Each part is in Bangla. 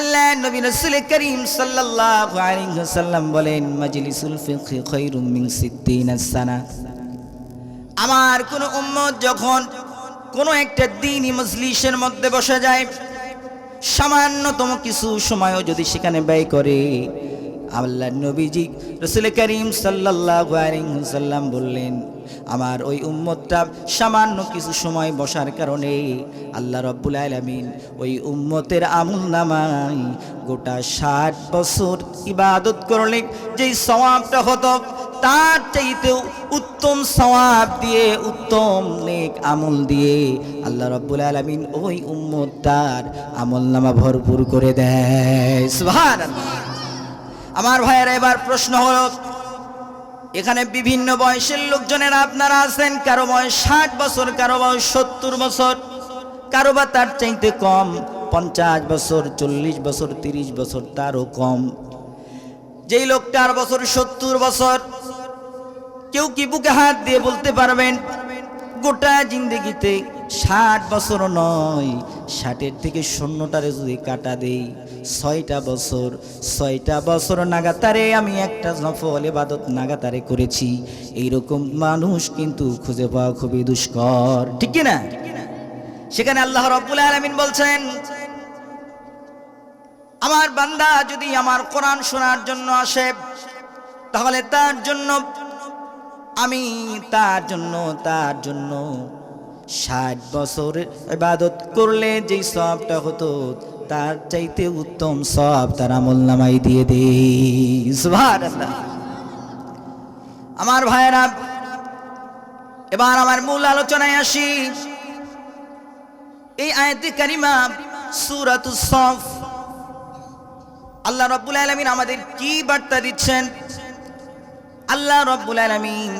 আল্লাহ নবী রাসূল করিম সাল্লাল্লাহু আলাইহি ওয়াসাল্লাম বলেন, মাজলিসুল ফিকহি খায়রুম মিন সিদ্দিনা সানা। আমার কোন উম্মত যখন কোনো একটা দিনই মজলিসের মধ্যে বসে যায়, সামান্যতম কিছু সময়ও যদি সেখানে ব্যয় করে, আল্লাহ নবীজি রসুল করিম সাল্লাল্লাহু আলাইহি ওয়াসাল্লাম বললেন আমার ওই উম্মতটা সামান্য কিছু সময় বসার কারণে আল্লাহ রব্বুল আলামিন ওই উম্মতের আমল নামাই গোটা ষাট বছর ইবাদত করলে যেই সওয়াবটা হতো, তার চাইতেও উত্তম সওয়াব দিয়ে, উত্তম নেক আমল দিয়ে আল্লাহ রব্বুল আলামিন ওই উম্মতার আমল নামা ভরপুর করে দেয়। আমার ভাইয়েরা, এবার প্রশ্ন হলো এখানে বিভিন্ন বয়সের লোকজনেরা আপনারা আছেন, কারও বয়স ষাট বছর, কারও বয়স সত্তর বছর, কারও বা তার চাইতে কম, পঞ্চাশ বছর, চল্লিশ বছর, তিরিশ বছর, তারও কম। যেই লোকটার বছর সত্তর বছর, কেউ কি বুকে হাত দিয়ে বলতে পারবেন? গোটা জিন্দগিতে ষাট বছর নয়, ষাটের থেকে শূন্যটারে যদি কাটা দেই, ছয়টা বছর ছয়টা বছর নাগাতারে আমি একটা নফল এবাদত নাগাতারে করেছি। এইরকম মানুষ কিন্তু খুঁজে পাওয়া খুবই দুষ্কর, ঠিক না সেখানে আল্লাহ রব্বুল আলমিন বলছেন, আমার বান্দা যদি আমার কোরআন শোনার জন্য আসে, তাহলে তার জন্য, আমি তার জন্য তার জন্য ষাট বছর ইবাদত করলে যেই সবটা হতো, তার চাইতে উত্তম সব তার আমল নামাই দিয়ে সুবহানাল্লাহ। আমার ভাইয়েরা, এবার আমার মূল আলোচনায় আসি। এই আয়াতে কারিমা, সূরাতুস সফ। আল্লাহ রব্বুল আলামিন আমাদের কি বার্তা দিচ্ছেন? আল্লাহ রব্বুল আলামিন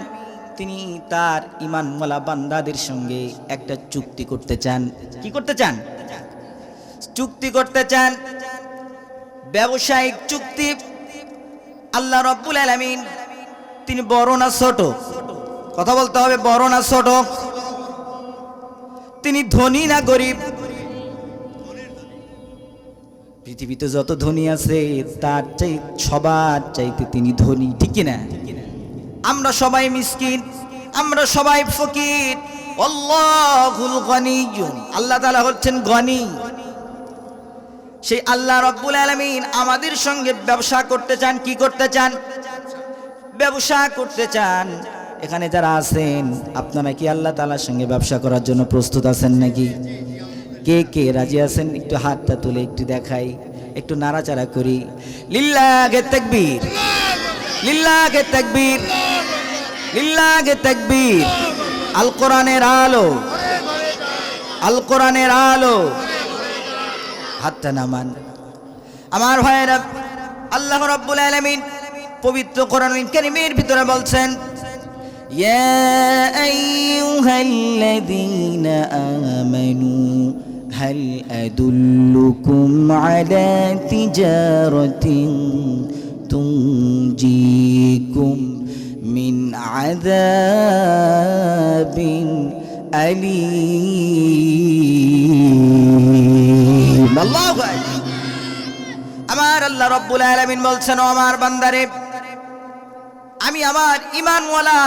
তিনি তার ইমানওয়ালা বান্দাদের সঙ্গে একটা চুক্তি করতে চান। কি করতে চান? চুক্তি করতে চান। ব্যবসায়িক চুক্তি। আল্লাহ রব্বুল আলামিন, তিনি বড় না ছোট? কথা বলতে হবে, বড় না ছোট? তিনি ধনী না গরিব? পৃথিবীতে যত ধনী আছে, তার চাই, সবার চাইতে তিনি ধনী, ঠিক না আমরা সবাই মিসকিন। আমরা সবাই ফকির। আল্লাহ তালা হচ্ছেন গনি। সেই আল্লাহ রব্বুল আলামিন আমাদের সঙ্গে ব্যবসা করতে চান, কি করতে চান? ব্যবসা করতে চান। এখানে যারা আছেন, আপনারা কি আল্লাহ তাআলার সঙ্গে ব্যবসা করার জন্য প্রস্তুত আছেন নাকি? কে কে রাজি আছেন? একটু হাতটা তুলে একটু দেখাই, একটু নাড়াচাড়া করি। লিল্লাহে তাকবীর। লিল্লাহে তাকবীর। লিল্লাহে তাকবীর আল কোরআনের আলো আল কোরআনের আলো হাতটা নামান আমার ভাইয়েরা আল্লাহ রাব্বুল আলামিন পবিত্র কোরআনুল কারীমের ভিতরে বলছেন ইয়া আইয়ুহাল্লাযীনা আমানু هل أدلكم على تجارة تنجيكم من عذاب أليم الله أكبر আমার আল্লাহ রব্বুল আলামিন বলছেন ও আমার বান্দারে আমি আমার ইমানওয়ালা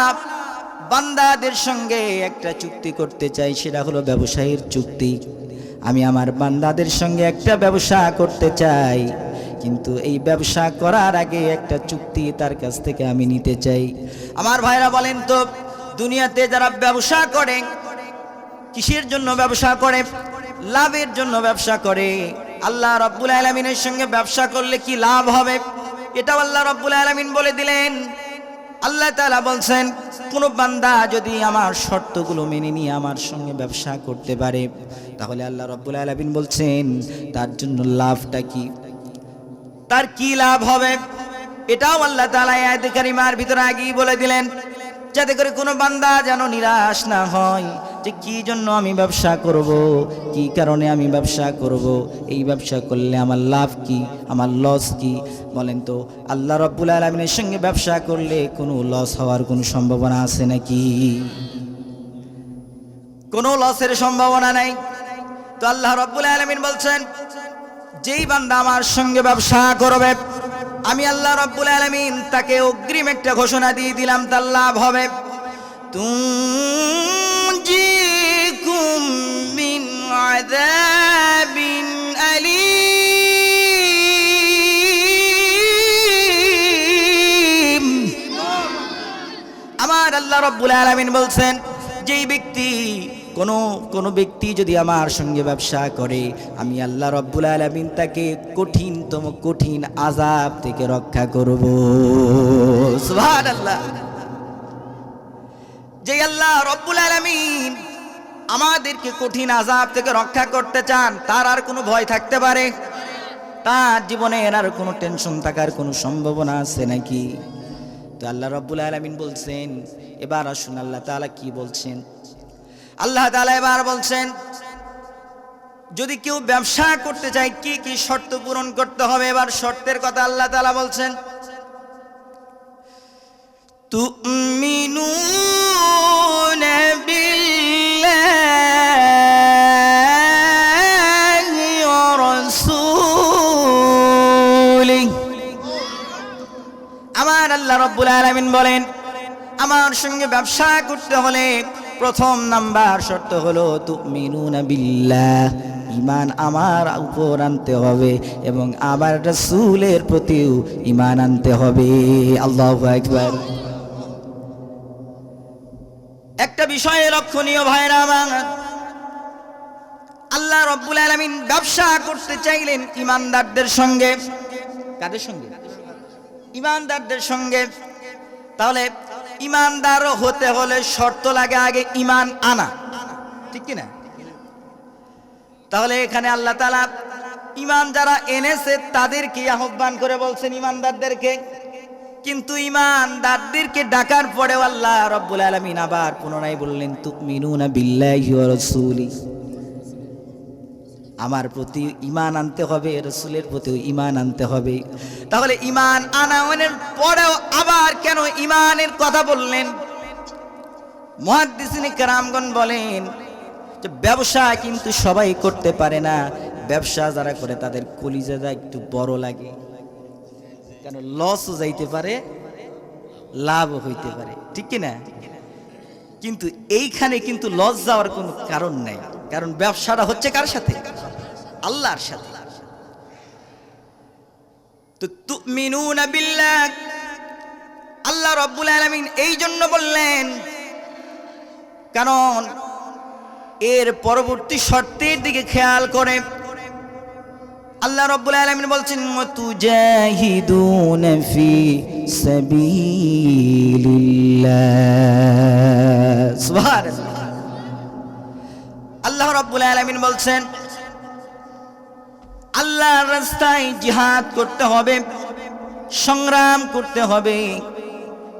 বান্দাদের সঙ্গে একটা চুক্তি করতে চাই সেটা হলো ব্যবসায়ীর চুক্তি আমি আমার বান্দাদের সঙ্গে একটা ব্যবসা করতে চাই কিন্তু এই ব্যবসা করার আগে একটা চুক্তি তার কাছ থেকে আমি নিতে চাই। আমার ভাইরা বলেন তো, দুনিয়াতে যারা ব্যবসা করে, কিসের জন্য ব্যবসা করে? লাভের জন্য ব্যবসা করে। আল্লাহ রব্বুল আলমিনের সঙ্গে ব্যবসা করলে কি লাভ হবে? এটাও আল্লাহ রব্বুল আলমিন বলে দিলেন। আল্লাহ তালা বলছেন, কোনো বান্দা যদি আমার শর্তগুলো মেনে নিয়ে আমার সঙ্গে ব্যবসা করতে পারে, তাহলে আল্লাহ রব্বুল আলমিন বলছেন, তার জন্য লাভটা কি? তার কি লাভ হবে? এটাও আল্লাহ তাআলা এই আয়াতে কারিমার ভিতরে আগেই বলে দিলেন, যাতে করে কোনো বান্দা যেন নিরাশ না হয় যে কি জন্য আমি ব্যবসা করব, কি কারণে আমি ব্যবসা করব, এই ব্যবসা করলে আমার লাভ কি, আমার লস কি? বলেন তো, আল্লাহ রব্বুল আলমিনের সঙ্গে ব্যবসা করলে কোনো লস হওয়ার কোনো সম্ভাবনা আছে নাকি? কোনো লসের সম্ভাবনা নাই। তো আল্লাহ রব্বুল আলমিন বলছেন যেই বান্দা আমার সঙ্গে ব্যবসা করবে, আমি আল্লাহ রব্বুল আলমিন তাকে অগ্রিম একটা ঘোষণা দিয়ে দিলাম, তার লাভ হবে। মিন আমার আল্লাহ রব্বুল আলামিন বলছেন, যেই ব্যক্তি কোনো কোনো ব্যক্তি যদি আমার সঙ্গে ব্যবসা করে, আমি আল্লাহ রব্বুল আলামিন তাকে কঠিনতম, কঠিন আজাব থেকে রক্ষা করব। সুবহানাল্লাহ। যে আল্লাহ রব্বুল আলামিন আমাদেরকে কঠিন আজাব থেকে রক্ষা করতে চান, তার আর কোনো ভয় থাকতে পারে? তার জীবনে আর কোনো টেনশন থাকার কোনো সম্ভাবনা আছে নাকি? তো আল্লাহ রব্বুল আলমিন বলছেন, এবার আসুন আল্লাহ তাআলা কি বলছেন? আল্লাহ তাআলা এবার বলছেন যদি কেউ ব্যবসা করতে চায় কি কি শর্ত পূরণ করতে হবে এবার শর্তের কথা আল্লাহ তাআলা বলছেন تؤمنون بالله ورسوله আমার আল্লাহ রব্বুল আলামিন বলেন আমার সঙ্গে ব্যবসা করতে হলে প্রথম নাম্বার শর্ত হলো তুমিনুনা বিল্লাহ। ইমান আমার উপর আনতে হবে এবং আমার রাসূলের প্রতিও ইমান আনতে হবে। আল্লাহু আকবার। একটা বিষয়ে লক্ষণীয় ভাইরা আমার, আল্লাহ রব্বুল আলামিন ব্যবসা করতে চাইলেন ইমানদারদের সঙ্গে। কাদের সঙ্গে? ইমানদারদের সঙ্গে। তাহলে ইমানদার হতে হলে শর্ত লাগে আগে ইমান আনা। ঠিক কিনা? তাহলে এখানে আল্লাহ তালা ইমান যারা এনেছে তাদেরকে আহ্বান করে বলছেন ইমানদারদেরকে, কিন্তু ইমানদারদেরকে ডাকার পরেও আল্লাহ রব্বুল আলমিন আবার পুনরায় বললেন, তুমিনুনা বিল্লাহি ওয়া রাসূলি। আমার প্রতি ইমান আনতে হবে, রসুলের প্রতিও ইমান আনতে হবে। তাহলে ইমান আনায়নের পরেও আবার কেন ইমানের কথা বললেন? মহাদিসিনী কারামগণ বলেন যে, ব্যবসা কিন্তু সবাই করতে পারে না। ব্যবসা যারা করে তাদের কলিজাটা একটু বড় লাগে। কেন লসও যাইতে পারে, লাভও হইতে পারে। ঠিক কি না কিন্তু এইখানে কিন্তু লস যাওয়ার কোনো কারণ নাই। কারণ ব্যবসাটা হচ্ছে কার সাথে? আল্লাহর সাথে। আল্লাহ রব্বুল আলামিন এই জন্য বললেন, কারণ এর পরবর্তী শর্তের দিকে খেয়াল করে। আল্লাহ রব্বুল আলামিন বলছেন তুজাহিদুন ফি আল্লাহ রব্বুল আলামিন বলছেন আল্লাহর রাস্তায় জিহাদ করতে হবে, সংগ্রাম করতে হবে।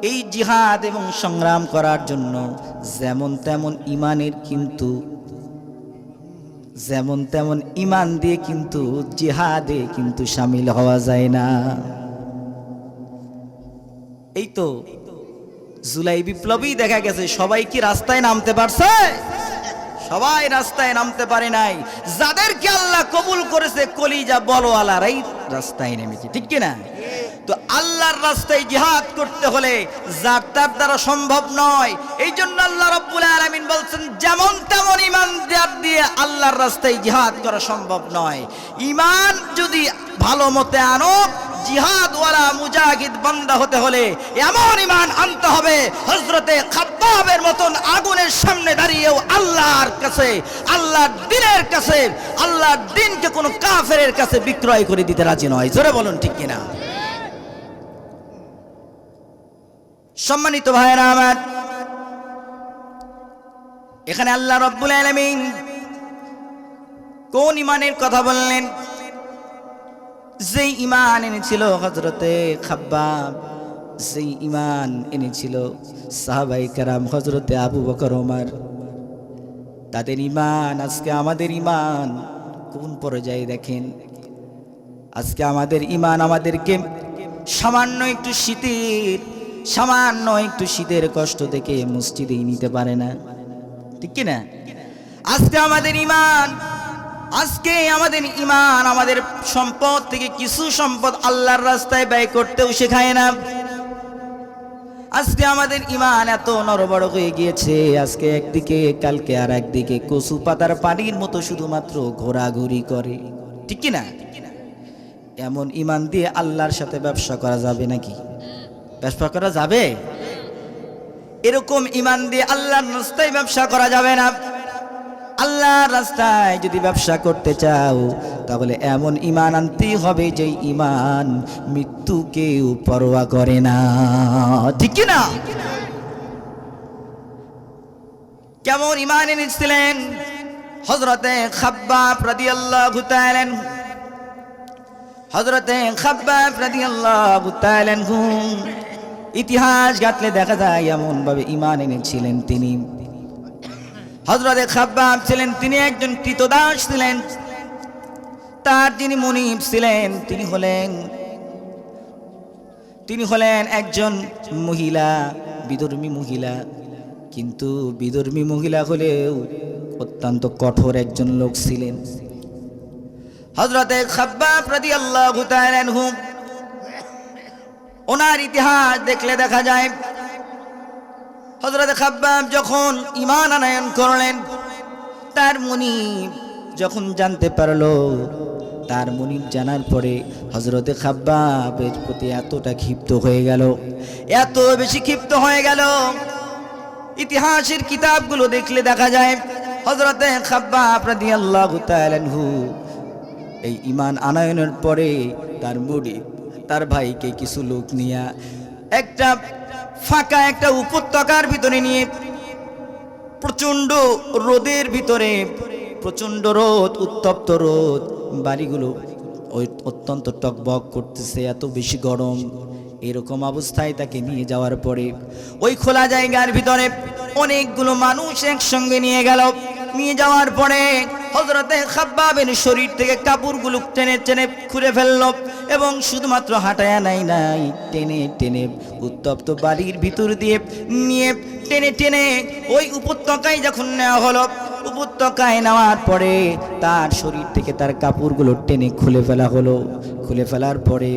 এই জিহাদ এবং সংগ্রাম করার জন্য যেমন তেমন ইমানের কিন্তু, যেমন তেমন ইমান দিয়ে কিন্তু জিহাদে কিন্তু সামিল হওয়া যায় না। এই তো জুলাই বিপ্লবী দেখা গেছে, সবাই কি রাস্তায় নামতে পারছে? সবাই রাস্তায় নামতে পারে নাই। যাদেরকে আল্লাহ কবুল করেছে, কলিজা বলওয়ালারাই রাস্তায় নেমেছে ঠিক কিনা? তো আল্লাহর রাস্তায় জিহাদ করতে হলে যার তার দ্বারা সম্ভব নয়। এই জন্য আল্লাহ রব্বুল আলামিন বলছেন, যেমন তেমন ইমান দিয়ে আল্লাহর রাস্তায় জিহাদ করা সম্ভব নয়। ইমান যদি ভালো মতে আনো জিহাদওয়ালা মুজাহিদ বান্দা হতে হলে এমন ইমান আনতে হবে হজরতে খাব্বাবের মতন আগুনের সামনে দাঁড়িয়েও আল্লাহর কাছে, আল্লাহর দিনের কাছে, আল্লাহর দিনকে কোনো কাফেরের কাছে বিক্রয় করে দিতে রাজি নয়। জোরে বলুন ঠিক কিনা? সম্মানিত ভাইরা আমার, এখানে আল্লাহ রব্বুল আলামিন কোন ইমানের কথা বললেন? যেই ইমান এনেছিল হজরতে খাব্বাব, যেই ইমান এনেছিল সাহাবাই কারাম হজরতে আবু বকর, ওমর। তাদের ইমান আজকে আমাদের ইমান কোন পর্যায়ে দেখেন? আজকে আমাদের ইমান আমাদেরকে সামান্য একটু শীতের, সামান্য একটু শীতের কষ্ট থেকে মসজিদেই নিতে পারে না। ঠিক কি না আজকে আমাদের ইমান আজকে আমাদের ইমান আমাদের সম্পদ থেকে কিছু সম্পদ আল্লাহর রাস্তায় ব্যয় করতেও শেখায় না। আজকে আমাদের ইমান এত নরবড় হয়ে গিয়েছে, আজকে একদিকে, কালকে আর একদিকে কচু পাতার পানির মতো শুধুমাত্র ঘোরাঘুরি করে। ঠিক কি না এমন ইমান দিয়ে আল্লাহর সাথে ব্যবসা করা যাবে নাকি? ব্যবসা করা যাবে? এরকম ইমান দিয়ে আল্লাহর রাস্তায় ব্যবসা করা যাবে না। আল্লাহর রাস্তায় যদি ব্যবসা করতে চাও, তাহলে এমন ইমান আনতেই হবে যে ইমান মৃত্যুকেও পরোয়া করে না। ঠিক না কেমন ইমান এনেছিলেন? হজরতে খাব্বাব রাদিয়াল্লাহু তাআলা হজরতে খাব্বাব রাদিয়াল্লাহু তাআলা ইতিহাস ঘাটলে দেখা যায় এমন ভাবে ইমান এনেছিলেন তিনি। হজরতে খাব্বাব ছিলেন, তিনি একজন কৃতদাস ছিলেন। তার যিনি মনিব ছিলেন, তিনি হলেন তিনি হলেন একজন মহিলা বিধর্মী মহিলা। কিন্তু বিধর্মী মহিলা হলেও অত্যন্ত কঠোর একজন লোক ছিলেন। হজরতে খাব্বাব রাদিয়াল্লাহু তাআলা আনহু, ওনার ইতিহাস দেখলে দেখা যায় হজরত খাব্বাব যখন ইমান আনায়ন করলেন, তার মনিব যখন জানতে পারল, তার মনিব জানার পরে হজরত খাব্বাবের প্রতি এতটা ক্ষিপ্ত হয়ে গেল, এত বেশি ক্ষিপ্ত হয়ে গেল। ইতিহাসের কিতাবগুলো দেখলে দেখা যায় হজরতে খাব্বাব তাআলা আনহু এই ইমান আনায়নের পরে তার মুড়ি তার ভাইকে কিছু লোক নিয়ে একটা ফাঁকা একটা উপত্যকার ভিতরে নিয়ে প্রচণ্ড রোদের ভিতরে, প্রচণ্ড রোদ, উত্তপ্ত রোদ বাড়িগুলো ওই অত্যন্ত টকবক করতেছে, এত বেশি গরম। এরকম অবস্থায় তাকে নিয়ে যাওয়ার পরে ওই খোলা জায়গার ভিতরে অনেকগুলো মানুষ একসঙ্গে নিয়ে গেল। নিয়ে যাওয়ার পরে হজরতে খাব্বাবের শরীর থেকে কাপড়গুলো টেনে টেনে খুলে ফেলল এবং শুধুমাত্র হাঁটায়া নাই নাই, টেনে টেনে উত্তপ্ত বাড়ির ভিতর দিয়ে নিয়ে টেনে টেনে ওই উপত্যকায় যখন নেওয়া হলো, উপত্যকায় নেওয়ার পরে তার শরীর থেকে তার কাপড়গুলো টেনে খুলে ফেলা হলো। খুলে ফেলার পরে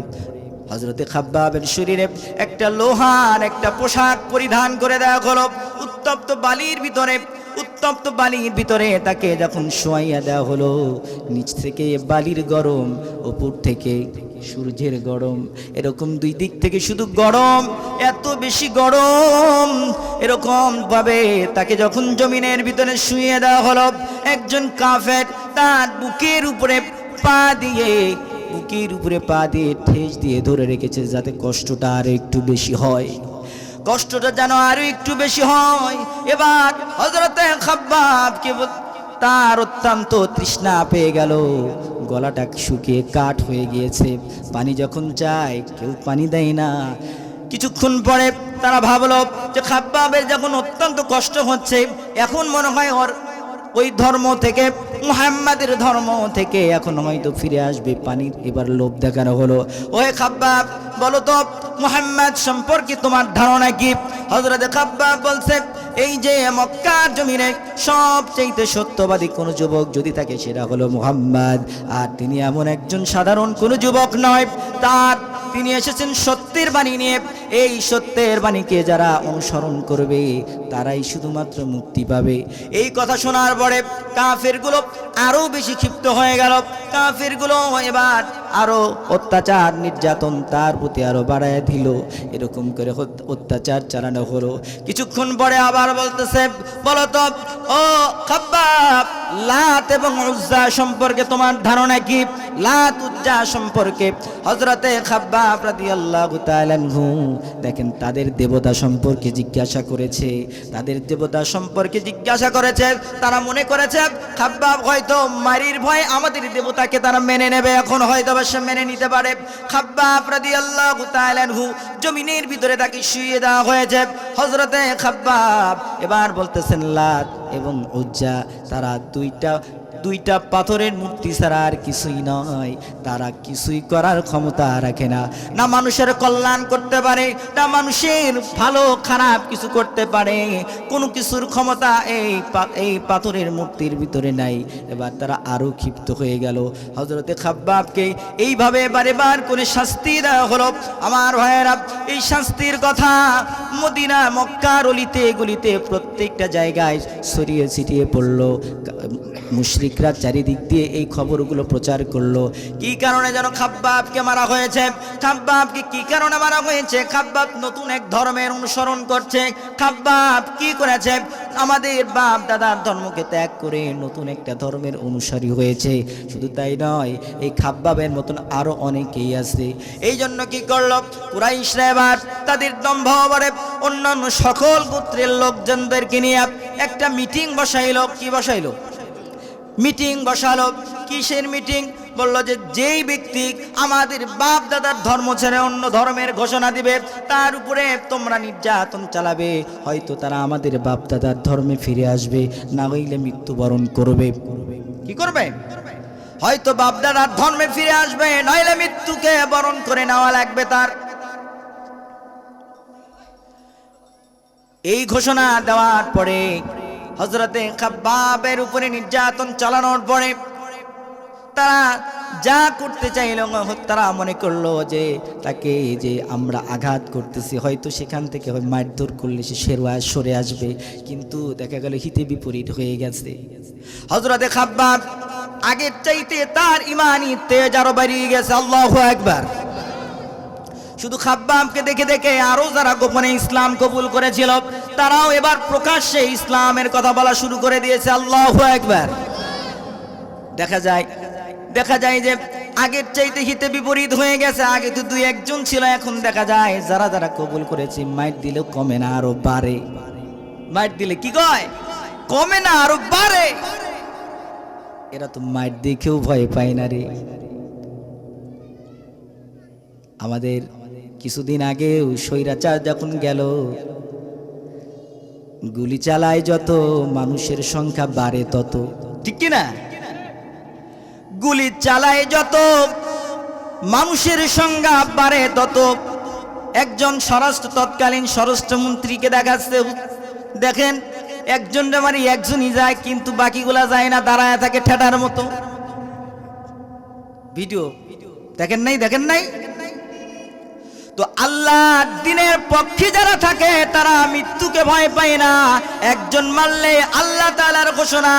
হজরতে খাব্বাবের শরীরে একটা লোহার একটা পোশাক পরিধান করে দেওয়া হলো। উত্তপ্ত বালির ভিতরে, উত্তপ্ত বালির ভিতরে তাকে যখন শোয়াইয়া দেওয়া হলো, নিচ থেকে বালির গরম উপর থেকে সূর্যের গরম। এরকম দুই দিক থেকে শুধু গরম, এত বেশি গরম। এরকম ভাবে তাকে যখন জমিনের ভিতরে শুয়ে দেওয়া হলো, একজন কাফের তার বুকের উপরে পা দিয়ে বুকের উপরে পা দিয়ে ঠেস দিয়ে ধরে রেখেছে যাতে কষ্টটা আর একটু বেশি হয়। কষ্টটা যেন আরও একটু বেশি হয়। এবার হজরতে তার অত্যন্ত তৃষ্ণা পেয়ে গেল। গলাটা শুকিয়ে কাঠ হয়ে গিয়েছে। পানি যখন চায় কেউ পানি দেয় না। কিছুক্ষণ পরে তারা ভাবলো যে খাব্বাবের যখন অত্যন্ত কষ্ট হচ্ছে, এখন মনে হয় ওর ওই ধর্ম থেকে মুহাম্মাদের ধর্ম থেকে এখন হয়তো ফিরে আসবে পানির। এবার লোভ দেখানো হলো। ওহে খাব্বাব, বলো তো, মোহাম্মদ সম্পর্কে তোমার ধারণা কি? হজরত খাব্বাব বলছে এই যে মক্কার জমিনে সবচেয়ে সত্যবাদী কোনো যুবক যদি থাকে, সেটা হলো মুহাম্মদ। আর তিনি এমন একজন সাধারণ কোনো যুবক নয়। তার তিনি এসেছেন সত্যের বাণী নিয়ে। এই সত্যের বাণীকে যারা অনুসরণ করবে, তারাই শুধুমাত্র মুক্তি পাবে। এই কথা শোনার পরে কাফেরগুলো আরও বেশি ক্ষিপ্ত হয়ে গেল। কাফেরগুলো এবার আরও অত্যাচার নির্যাতন তার প্রতি আরও বাড়ায় দিল। এরকম করে অত্যাচার চালানো হলো। কিছুক্ষণ পরে আবার বলতেছে বলতো ও খাব্বাব, লাত এবং উজ্জা সম্পর্কে তোমার ধারণা কি? লাত উজ্জা সম্পর্কে হজরতে খাব্বাব রাদিয়াল্লাহু তাআলা আনহু দেখেন তাদের দেবতা সম্পর্কে জিজ্ঞাসা করেছে। তাদের দেবতা সম্পর্কে জিজ্ঞাসা করেছে, তারা মনে করেছে, খাব্বাব হয়তো মারির ভয় আমাদের দেবতাকে তারা মেনে নেবে, এখন হয়তো সে মেনে নিতে পারে। খাব্বাব রাদিয়াল্লাহু তাআলা আনহু জমিনের ভিতরে তাকে শুয়ে দেওয়া হয়েছে। হজরতে খাব্বাব এবার বলতেছেন, লাত এবং উজ্জা, তারা দুইটা দুইটা পাথরের মূর্তি ছাড়া আর কিছুই নয়। তারা কিছুই করার ক্ষমতা রাখে না। না মানুষের কল্যাণ করতে পারে, না মানুষের ভালো, খারাপ কিছু করতে পারে। কোনো কিছুর ক্ষমতা এই এই পাথরের মূর্তির ভিতরে নাই। এবার তারা আরও ক্ষিপ্ত হয়ে গেল। হজরতে খাব্বাবকে এইভাবে বারে বার করে শাস্তি দেওয়া হলো। আমার ভাইয়েরা, এই শাস্তির কথা মদিনা, মক্কার অলিতে গলিতে প্রত্যেকটা জায়গায় ছড়িয়ে ছিটিয়ে পড়ল। মুশরিকরা চারিদিক দিয়ে এই খবরগুলো প্রচার করল। কি কারণে যেন খাব্বাবকে মারা হয়েছে? খাব্বাবকে কি কারণে মারা হয়েছে? খাব্বাব নতুন এক ধর্মের অনুসরণ করছে। খাব্বাব কি করেছে? আমাদের বাপ দাদার ধর্মকে ত্যাগ করে নতুন একটা ধর্মের অনুসারী হয়েছে। শুধু তাই নয়, এই খাব্বাবের মতন আরও অনেকেই আছে। এই জন্য কি করল? কুরাইশরা তাদের দম্ভ বলে অন্যান্য সকল গোত্রের লোকজনদেরকে নিয়ে একটা মিটিং বসাইলো। কি বসাইলো? মিটিং বসালো। কিসের মিটিং? বলল যে যেই ব্যক্তি আমাদের বাপ দাদার ধর্ম ছেড়ে অন্য ধর্মের ঘোষণা দিবে, তার উপরে তোমরা নির্যাতন চালাবে। হয়তো তারা আমাদের বাপ দাদার ধর্মে ফিরে আসবে, না হইলে মৃত্যুবরণ করবে। কি করবে? হয়তো বাপ দাদার ধর্মে ফিরে আসবে, নইলে মৃত্যুকে বরণ করে নেওয়া লাগবে তার। এই ঘোষণা দেওয়ার পরে হজরতে খাব্বাবের উপরে নির্যাতন চালানোর পরে তারা যা করতে চাইল তারা মনে করল যে তাকে যে আমরা আঘাত করতেছি, হয়তো সেখান থেকে মারধর করলে সে সেরোয়া সরে আসবে। কিন্তু দেখা গেল হিতে বিপরীত হয়ে গেছে। হজরতে খাব্বাব আগের চাইতে তার ইমানি তেজ আরও বাড়িয়ে গেছে। আল্লাহ একবার শুধু খাব্বাবকে দেখে দেখে আরও যারা গোপনে ইসলাম কবুল করেছিল, তারাও এবার প্রকাশ্যে ইসলামের কথা বলা শুরু করে দিয়েছে। আল্লাহ একবার দেখা যায় দেখা যায় যে আগের চাইতে হিতে বিপরীত হয়ে গেছে। আগে তো দুই একজন ছিল, এখন দেখা যায় যারা যারা কবুল করেছে মাইট দিলেও কমে না আরও বাড়ে। মাইট দিলে কি কয়? কমে না আরও বাড়ে। এরা তো মাইট দেখেও ভয় পায় না রে। আমাদের কিছুদিন আগে স্বৈরাচার যখন গেল, গুলি চালায় যত, মানুষের সংখ্যা বাড়ে তত। ঠিক কি না গুলি চালায় যত, মানুষের সংখ্যা বাড়ে তত। একজন স্বরাষ্ট্র, তৎকালীন স্বরাষ্ট্রমন্ত্রীকে দেখাচ্ছে। দেখেন, একজন মানে একজনই যায়, কিন্তু বাকিগুলা যায় না, দাঁড়ায় থাকে ঠেটার মতো। ভিডিও, দেখেন নাই দেখেন নাই? তো আল্লাহ দিনের পক্ষে যারা থাকে, তারা মৃত্যুকে ভয় পায় না। একজন মারলে আল্লাহ তালার ঘোষণা,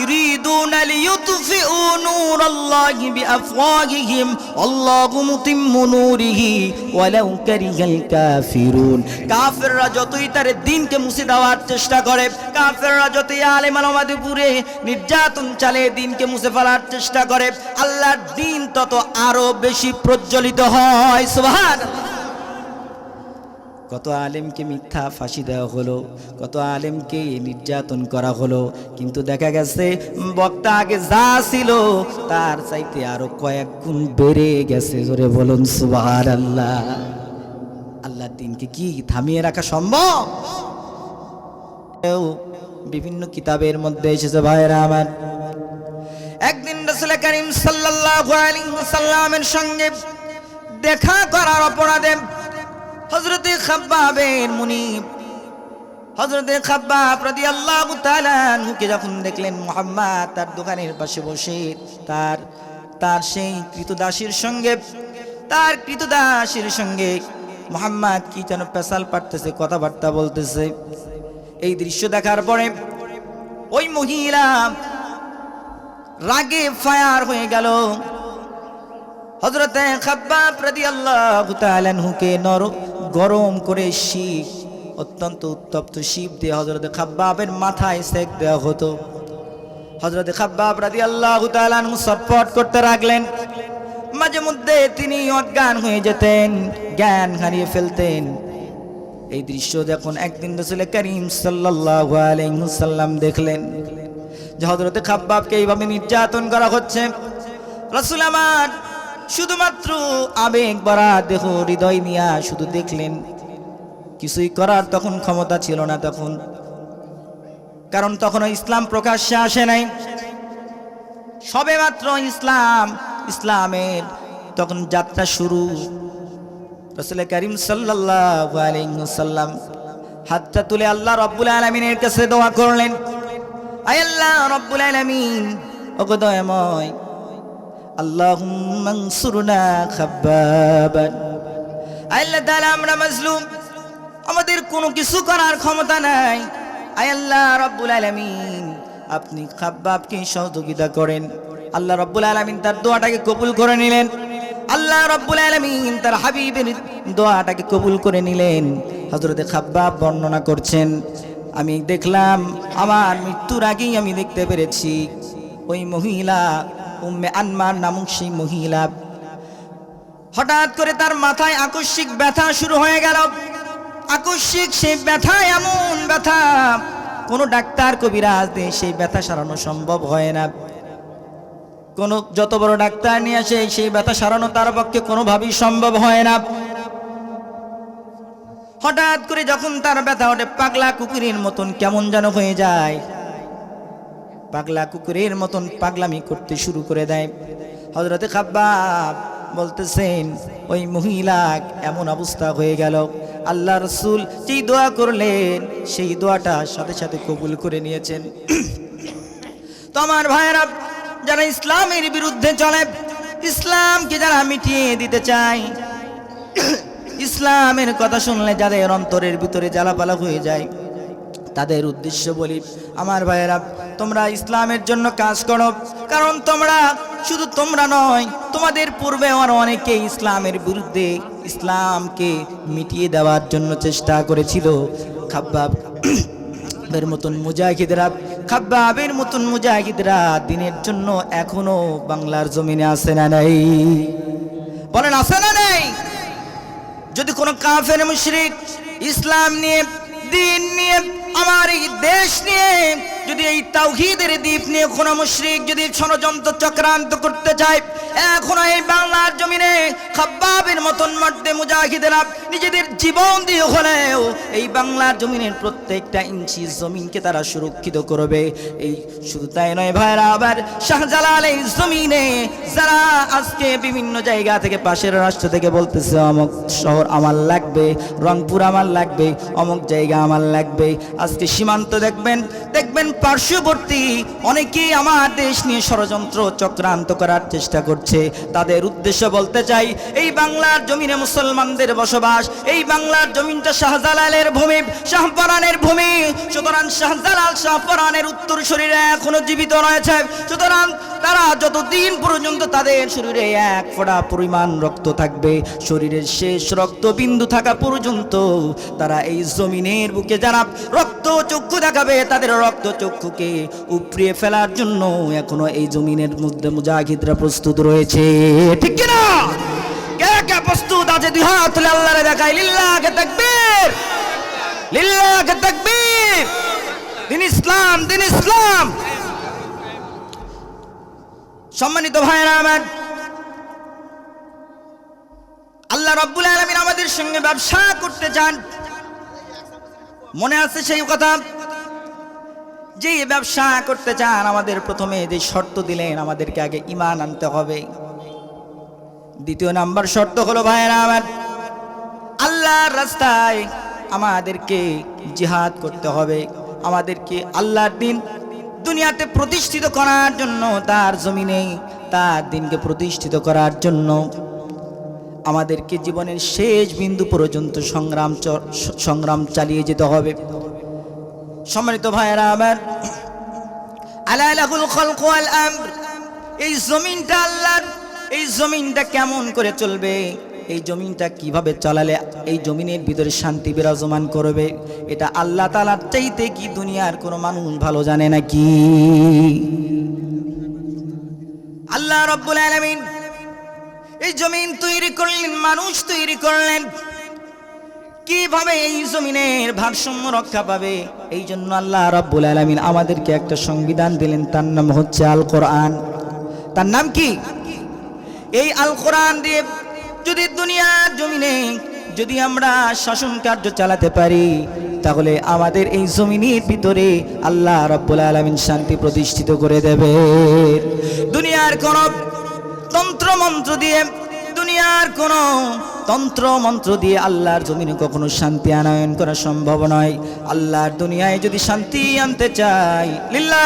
ইউরিদুনা লিইউতফিউ নূরাল্লাহি বিআফওয়াহিহিম, আল্লাহু মুতিম্মু নূরিহি, ওয়ালাউ কারিহাল কাফিরুন। কাফেররা যতই তার দিনকে মুছে দেওয়ার চেষ্টা করে, কাফেররা যতই আলেম আলমাদের উপরে নির্যাতন চালে দিনকে মুছে ফেলার চেষ্টা করে, আল্লাহর দিন তত আরও বেশি প্রজ্বলিত হয়। সুবহানাল্লাহ। কত আলেমকে মিথ্যা ফাঁসি দেওয়া হলো, কত আলেমকে নির্যাতন করা হলো, কিন্তু দেখা গেছে বক্তা আগে যা ছিল তার চাইতে আরও কয়েক গুণ বেড়ে গেছে। জোরে বলুন সুবাহার আল্লাহ আল্লাহ দিনকে কি থামিয়ে রাখা সম্ভব? বিভিন্ন কিতাবের মধ্যে এসেছে ভাইরা আমার। একদিন রসুল করিম সাল্লাল্লাহু আলাইহি ওয়াসাল্লামের সঙ্গে দেখা করার অপরাধে হজরতে খাব্বাবের মুনিব। হজরতে খাব্বাব রাদিয়াল্লাহু তাআলা নুকে যখন দেখলেন, মুহাম্মদ তার দোকানের পাশে বসে তার তার সেই কৃতদাসীর সঙ্গে, তার কৃতদাসীর সঙ্গে মুহাম্মদ কি যেন পেশাল পাঠতেছে কথাবার্তা বলতেছে। এই দৃশ্য দেখার পরে ওই মহিলা রাগে ফায়ার হয়ে গেল। হজরতে রাদিয়াল্লাহু তাআলা নুকে নর গরম করে শিখ অত্যন্ত উত্তপ্ত শিব দিয়ে হজরতে খাব্বাবের মাথায় সেক দেওয়া হতো। হজরতে খাব্বাব তাআলা নু সপট করতে লাগলেন। মাঝে মধ্যে তিনি অজ্ঞান হয়ে যেতেন, জ্ঞান হারিয়ে ফেলতেন। এই দৃশ্য যখন একদিন রসুল করিম ওয়াসাল্লাম দেখলেন, যে হজরতে খাব্বাবকে এইভাবে নির্যাতন করা হচ্ছে। রসুল আমার শুধুমাত্র আবেগ ভরা দেহ হৃদয় নিয়া শুধু দেখলেন। কিছুই করার তখন ক্ষমতা ছিল না তখন। কারণ তখনও ইসলাম প্রকাশ্যে আসে নাই। সবে মাত্র ইসলাম, ইসলামের তখন যাত্রা শুরু। রসুল করিম ওয়াসাল্লাম হাতটা তুলে আল্লাহ রব্বুল আলামিনের কাছে দোয়া করলেন। আল্লাহ রব্বুল আলামিন, ওগো দয়াময় আমরা মাজলুম। আমাদের কোনো কিছু করার ক্ষমতা নাই। আয় আল্লাহ রব্বুল আলামিন, আপনি খাব্বাবকে সহযোগিতা করেন। আল্লাহ রব্বুল আলামিন তার দোয়াটাকে কবুল করে নিলেন। আল্লাহ রব্বুল আলামিন তার হাবিবের দোয়াটাকে কবুল করে নিলেন। হযরতে খাব্বাব বর্ণনা করছেন, আমি দেখলাম, আমার মৃত্যুর আগেই আমি দেখতে পেরেছি। ওই মহিলা উম্মে আনমার নামক সেই মহিলা। হঠাৎ করে তার মাথায় আকস্মিক ব্যথা শুরু হয়ে গেল। আকস্মিক সেই ব্যথা, এমন ব্যথা, কোনো ডাক্তার, কবিরাজ দিয়ে সেই ব্যথা সারানো সম্ভব হয় না। কোনো যত বড় ডাক্তার নিয়ে আসে, সেই ব্যথা সারানো তার পক্ষে কোনোভাবেই সম্ভব হয় না। হঠাৎ করে যখন তার ব্যথা ওঠে, পাগলা কুকুরের মতন কেমন যেন হয়ে যায়। পাগলা কুকুরের মতন পাগলামি করতে শুরু করে দেয়। হজরতে খাব্বাব বলতেছেন, ওই মহিলা এমন অবস্থা হয়ে গেল। আল্লাহ রসুল যেই দোয়া করলেন, সেই দোয়াটা সাথে সাথে কবুল করে নিয়েছেন। তো আমার ভাইয়েরা, যারা ইসলামের বিরুদ্ধে চলে, ইসলামকে যারা মিটিয়ে দিতে চায়, ইসলামের কথা শুনলে যাদের অন্তরের ভিতরে জ্বালাপালা হয়ে যায়, তাদের উদ্দেশ্য বলি। আমার ভাইয়েরা তোমরা ইসলামের জন্য কাজ করো। কারণ তোমরা শুধু তোমরা নয়, তোমাদের পূর্বে আমার অনেকে ইসলামের বিরুদ্ধে ইসলামকে মিটিয়ে দেওয়ার জন্য চেষ্টা করেছিল। খাব্বাব এর মতন মুজাহিদরা, খাব্বাবের মতন মুজাহিদরা দিনের জন্য এখনও বাংলার জমিনে আসে না নাই? বলেন আসে না নাই? যদি কোনো কাফের, মুশরিক ইসলাম নিয়ে, দিন নিয়ে, আমার এই দেশ নিয়ে যদি এই তাওহীদের দ্বীপ নিয়ে কোনো মুশরিক যদি ষড়যন্ত্র চক্রান্ত করতে চায়, এখনও এই বাংলার জমিনে খাব্বাবের মতন মধ্যে মুজাহিদেরা নিজেদের জীবন দিয়ে হলেও এই বাংলার জমিনের প্রত্যেকটা ইঞ্চি জমিনকে তারা সুরক্ষিত করবে। এই শুধু তাই নয় ভাইরা, আবার শাহজালাল এই জমিনে যারা আজকে বিভিন্ন জায়গা থেকে পাশের রাষ্ট্র থেকে বলতেছে, অমুক শহর আমার লাগবে, রংপুর আমার লাগবে, অমুক জায়গা আমার লাগবে। আজকে সীমান্ত দেখবেন দেখবেন পার্শ্ববর্তী অনেকেই আমার দেশ নিয়ে ষড়যন্ত্র চক্রান্ত করার চেষ্টা করছে। তাদের উদ্দেশ্য বলতে চাই, এই বাংলার জমিনে মুসলমানদের বসবাস, এই বাংলার জমিনটা শাহজালালের ভূমি, শাহপরানের ভূমি। সুতরাং শাহজালাল শাহপরানের উত্তর শরীরে এখনও জীবিত রয়েছে। সুতরাং তারা যতদিন পর্যন্ত তাদের শরীরে এক ফোঁটা পরিমাণ রক্ত থাকবে, শরীরের শেষ রক্তবিন্দু থাকা পর্যন্ত তারা এই জমিনের বুকে যারা রক্ত চক্ষু দেখাবে, তাদের রক্ত চক্ষুকে উপড়িয়ে ফেলার জন্য এখনও এই জমিনের মধ্যে মুজাহিদরা প্রস্তুত রয়েছে। ঠিক কিনা? কে কে প্রস্তুত আছে? দুই হাত তুলে আল্লাহরে দেখাই। লিল্লাহকে তাকবীর। লিল্লাহকে তাকবীর। দিন ইসলাম দিন ইসলাম। সম্মানিত ভাইরা আমার, আল্লাহ রব্বুল আলমিন আমাদের সঙ্গে ব্যবসা করতে চান। মনে আছে সেই কথা? যে ব্যবসা করতে চান, আমাদের প্রথমে যে শর্ত দিলেন, আমাদেরকে আগে ইমান আনতে হবে। দ্বিতীয় নাম্বার শর্ত হলো ভাইরা আমার, আল্লাহর রাস্তায় আমাদেরকে জিহাদ করতে হবে। আমাদেরকে আল্লাহর দিন দুনিয়াতে প্রতিষ্ঠিত করার জন্য, তার জমিনে, তার দিনকে প্রতিষ্ঠিত করার জন্য আমাদেরকে জীবনের শেষ বিন্দু পর্যন্ত সংগ্রাম সংগ্রাম চালিয়ে যেতে হবে। সম্মানিত ভাইয়েরা আমার। আলা লাহুল খলক ওয়াল আমর। এই জমিনটা আল্লাহর, এই জমিনটা কেমন করে চলবে? এই জমিনটা কীভাবে চালালে এই জমিনের ভিতরে শান্তি বিরাজমান করবে? এটা আল্লাহ তালার চাইতে কি দুনিয়ার কোনো মানুষ ভালো জানে নাকি? আল্লাহ রব্বুল আলামিন এই জমিন তৈরি করলেন, মানুষ তৈরি করলেন। কীভাবে এই জমিনের ভারসাম্য রক্ষা পাবে? এই জন্য আল্লাহ রব্বুল আলামিন আমাদেরকে একটা সংবিধান দিলেন, তার নাম হচ্ছে আল কোরআন তার নাম কি? এই আল কোরআন দিয়ে যদি দুনিয়ার জমিনে যদি আমরা শাসন কার্য চালাতে পারি, তাহলে আমাদের এই জমিনের ভিতরে আল্লাহ রব্বুল আলামিন শান্তি প্রতিষ্ঠিত করে দেবে। দুনিয়ার কোন তন্ত্র মন্ত্র দিয়ে দুনিয়ার কোন তন্ত্র মন্ত্র দিয়ে আল্লাহর জমিনে কখনো শান্তি আনয়ন করা সম্ভব নয়। আল্লাহর দুনিয়ায় যদি শান্তি আনতে চাই লীলা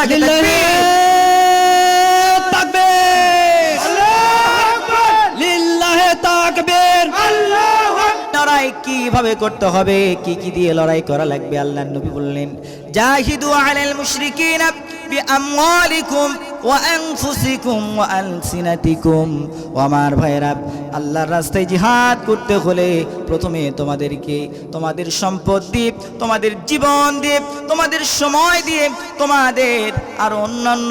লিল্লাহে তাকবীর। লড়াই কীভাবে করতে হবে? কি কি দিয়ে লড়াই করা লাগবে? আল্লাহ নবী বললেন, জাহিদু আলাল মুশরিকিনা বিআমওয়ালিকুম ওয়া আনফুসিকুম ওয়া আলসিনাতিকুম। ও আমার ভাইরা আল্লাহর রাস্তায় জিহাদ করতে হলে প্রথমে তোমাদেরকে তোমাদের সম্পদ দিয়ে, তোমাদের জীবন দিয়ে, তোমাদের সময় দিয়ে, তোমাদের আর অন্যান্য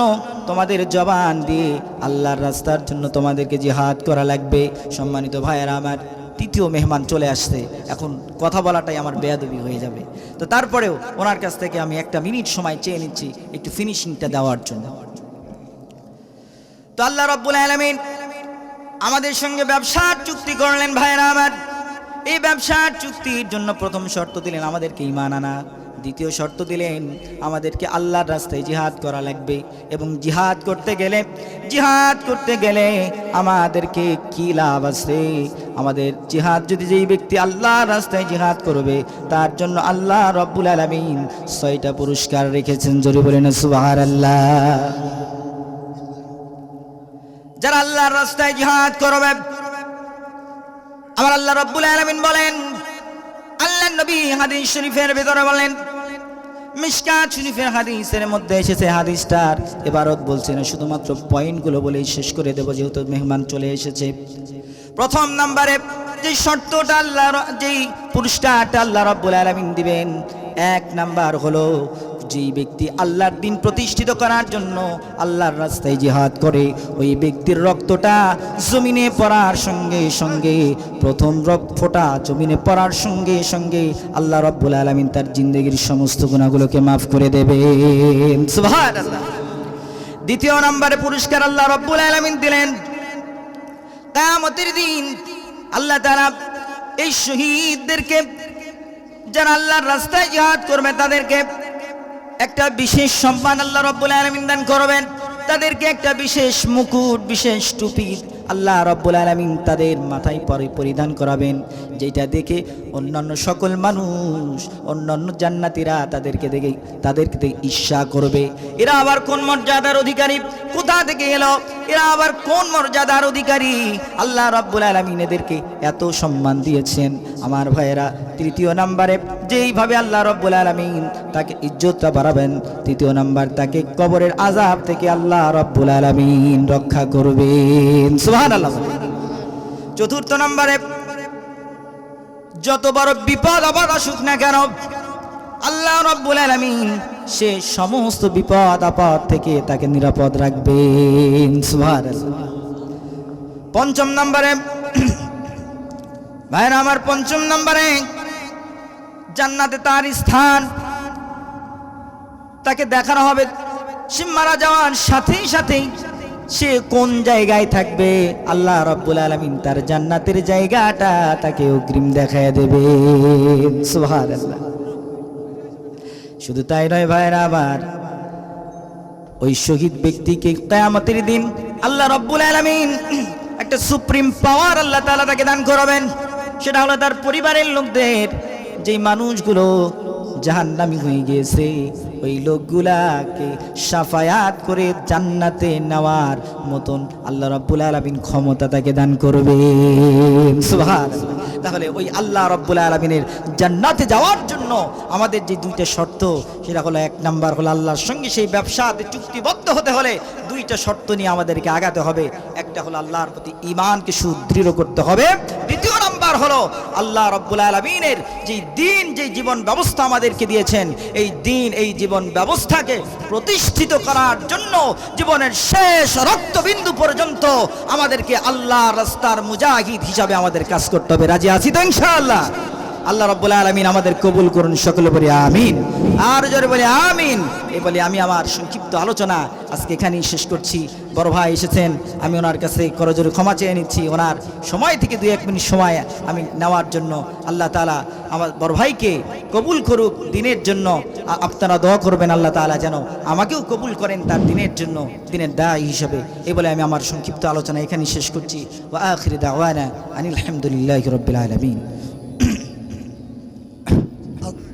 তোমাদের জবান দিয়ে আল্লাহর রাস্তার জন্য তোমাদেরকে জিহাদ করা লাগবে। সম্মানিত ভাইয়েরা আমার তৃতীয় মেহমান চলে আসছে। এখন কথা বলাটাই আমার বেয়াদবি হয়ে যাবে। তো তারপরেও ওনার কাছ থেকে আমি একটা মিনিট সময় চেয়ে নিচ্ছি একটু ফিনিশিংটা দেওয়ার জন্য। তো আল্লাহ রব্বুল আলমিন আমাদের সঙ্গে ব্যবসার চুক্তি করলেন ভাইরা আমার। এই ব্যবসার চুক্তির জন্য প্রথম শর্ত দিলেন আমাদেরকে ইমান আনা। দ্বিতীয় শর্ত দিলেন, আমাদেরকে আল্লাহর রাস্তায় জিহাদ করা লাগবে। এবং জিহাদ করতে গেলে, জিহাদ করতে গেলে আমাদেরকে কি লাভ আছে? আমাদের জিহাদ যদি যেই ব্যক্তি আল্লাহর রাস্তায় জিহাদ করবে, তার জন্য আল্লাহ রব্বুল আলমিন ছয়টা পুরস্কার রেখেছেন। জোরে বলেন সুবাহার আল্লাহ যারা আল্লাহর রাস্তায় জিহাদ করবে, আমার আল্লাহ রব্বুল আলামিন বলেন আল্লাহ নবী হাদিস শরীফের ভিতরে বলেন মিশকাত শরীফের হাদিসের মধ্যে এসেছে হাদিসটার। এবারত বলছেন শুধুমাত্র পয়েন্টগুলো বলেই শেষ করে দেবো, যেহেতু মেহমান চলে এসেছে। প্রথম নাম্বারে, যে শর্তটা আল্লাহ যেই পুরস্কারটা আল্লাহ রব্বুল আলামিন দিবেন, এক নাম্বার হলো যেই ব্যক্তি আল্লাহর দিন প্রতিষ্ঠিত করার জন্য আল্লাহর রাস্তায় জিহাদ করে, ওই ব্যক্তির রক্তটা জমিনে পড়ার সঙ্গে সঙ্গে, প্রথম রক্ত ফোটা জমিনে পড়ার সঙ্গে সঙ্গে আল্লাহ রব্বুল আলমিন তার জিন্দগির সমস্ত গুণাগুলোকে মাফ করে দেবে। দ্বিতীয় নম্বরে পুরস্কার আল্লাহ রব্বুল আলমিন দিলেন। কামতের দিন আল্লাহ তারা এই শহীদদেরকে, যারা আল্লাহর রাস্তায় জিহাদ করবে তাদেরকে একটা বিশেষ সম্মান আল্লাহ রব্বুল আলমিন দান করবেন। তাদেরকে একটা বিশেষ মুকুট বিশেষ টুপি আল্লাহ রব্বুল আলমিন তাদের মাথায় পরে, পরিধান করাবেন যেটা দেখে অন্যান্য সকল মানুষ, অন্যান্য জান্নাতিরা তাদেরকে দেখে তাদেরকে দেখে ঈর্ষা করবে। এরা আবার কোন মর্যাদার অধিকারী? কোথা থেকে এলো? এরা আবার কোন মর্যাদার অধিকারী? আল্লাহ রব্বুল আলমিন এদেরকে এত সম্মান দিয়েছেন। আমার ভাইয়েরা, তৃতীয় নাম্বারে, যেইভাবে আল্লাহ রব্বুল আলমিন তাকে ইজ্জতটা বাড়াবেন, তৃতীয় নাম্বার, তাকে কবরের আজাব থেকে আল্লাহ রব্বুল আলমিন রক্ষা করবেন। সুহান আল্লাহ চতুর্থ নাম্বারে যত বড় বিপদ আপদ আসুক না কেন, আল্লাহ রব্বুল আলমিন সে সমস্ত বিপদ, আপদ থেকে তাকে নিরাপদ রাখবেন। পঞ্চম নম্বরে, ভাইরা আমার পঞ্চম নম্বরে, জান্নাতে তার স্থান, তাকে দেখানো হবে। সে মারা যাওয়ার সাথেই সাথেই সে কোন জায়গায় থাকবে? আল্লাহ রব্বুল আলমিন তার জান্নাতের জায়গাটা তাকে অগ্রিম দেখায় দেবে। শুধু তাই নয় ভাইরা আবার ওই শহীদ ব্যক্তিকে কেয়ামতের দিন আল্লাহ রব্বুল আলমিন একটা সুপ্রিম পাওয়ার আল্লাহ তাআলা তাকে দান করাবেন। সেটা হলো তার পরিবারের লোকদের, যেই মানুষগুলো জাহান্নামি হয়ে গিয়েছে। ওই লোকগুলাকে সাফায়াত করে জান্নাতে নেওয়ার মতন আল্লাহ রাব্বুল আলামিন ক্ষমতা তাকে দান সুবহানাল্লাহ। তাহলে ওই আল্লাহ রব্বুল আলমিনের জান্নাতে যাওয়ার জন্য আমাদের যে দুইটা শর্ত, সেটা হলো এক নাম্বার হলো আল্লাহর সঙ্গে সেই ব্যবসাতে চুক্তিবদ্ধ হতে হলে দুইটা শর্ত নিয়ে আমাদেরকে আগাতে হবে। একটা হলো আল্লাহর প্রতি ইমানকে সুদৃঢ় করতে হবে। দ্বিতীয় নাম্বার হলো, আল্লাহ রব্বুল আলমিনের যে দিন যে জীবন ব্যবস্থা আমাদেরকে দিয়েছেন, এই দিন, এই জীবন ব্যবস্থাকে প্রতিষ্ঠিত করার জন্য জীবনের শেষ রক্তবিন্দু পর্যন্ত আমাদেরকে আল্লাহ রাস্তার মুজাহিদ হিসাবে আমাদের কাজ করতে হবে। রাজি আছি তো ইনশাআল্লাহ? আল্লাহ রব্বুল আলমিন আমাদের কবুল করুন সকলে বলি আমিন। আর জোরে বলি, আমিন। এই বলে, আমি আমার সংক্ষিপ্ত আলোচনা আজকে এখানেই শেষ করছি। বড় ভাই এসেছেন, আমি ওনার কাছে করজোরে ক্ষমা চেয়ে নিচ্ছি। ওনার সময় থেকে দুই এক মিনিট সময় আমি নেওয়ার জন্য আল্লাহ তালা আমার বড় ভাইকে কবুল করুক দিনের জন্য। আপনারা দোয়া করবেন আল্লাহ তাআলা যেন আমাকেও কবুল করেন তার দিনের জন্য, দিনের দায় হিসাবে। এই বলে, আমি আমার সংক্ষিপ্ত আলোচনা এখানেই শেষ করছি। ওয়া আনিল হামদুলিল্লাহি রাব্বিল আলামিন।